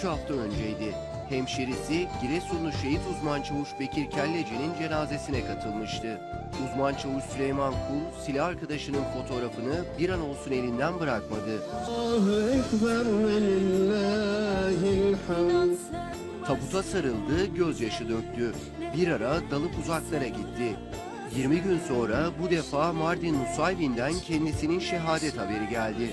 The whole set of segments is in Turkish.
3 hafta önceydi. Hemşerisi Giresunlu şehit uzman çavuş Bekir Kelleci'nin cenazesine katılmıştı. Uzman çavuş Süleyman Kul, silah arkadaşının fotoğrafını bir an olsun elinden bırakmadı. Allahu Ekber Tabuta sarıldı, gözyaşı döktü. Bir ara dalıp uzaklara gitti. 20 gün sonra bu defa Mardin Nusaybin'den kendisinin şehadet haberi geldi.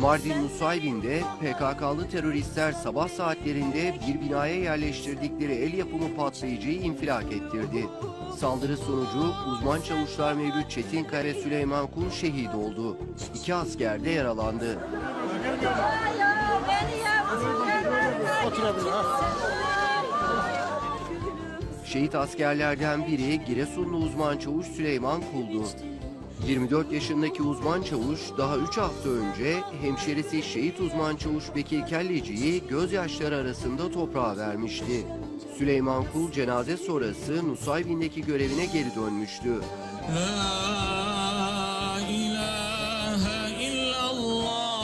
Mardin Nusaybin'de PKK'lı teröristler sabah saatlerinde bir binaya yerleştirdikleri el yapımı patlayıcıyı infilak ettirdi. Saldırı sonucu uzman çavuşlar Mevlüt Çetinkaya Süleyman Kul şehit oldu. İki asker de yaralandı. Şehit askerlerden biri Giresunlu uzman çavuş Süleyman Kul'du. 24 yaşındaki uzman çavuş daha 3 hafta önce hemşerisi şehit uzman çavuş Bekir Kelleci'yi gözyaşları arasında toprağa vermişti. Süleyman Kul cenaze sonrası Nusaybin'deki görevine geri dönmüştü. La ilahe illallah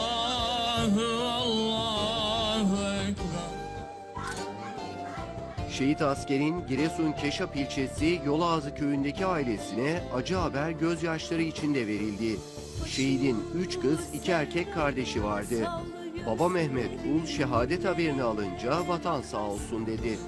Şehit askerin Giresun Keşap ilçesi Yolağızı köyündeki ailesine acı haber gözyaşları içinde verildi. Şehidin 3 kız 2 erkek kardeşi vardı. Baba Mehmet Kul şehadet haberini alınca vatan sağ olsun dedi.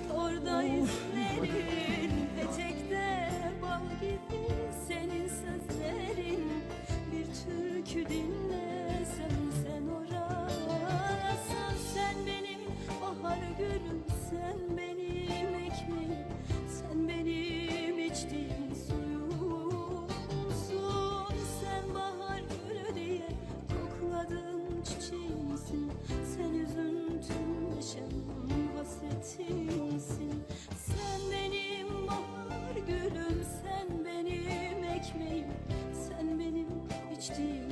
Steve.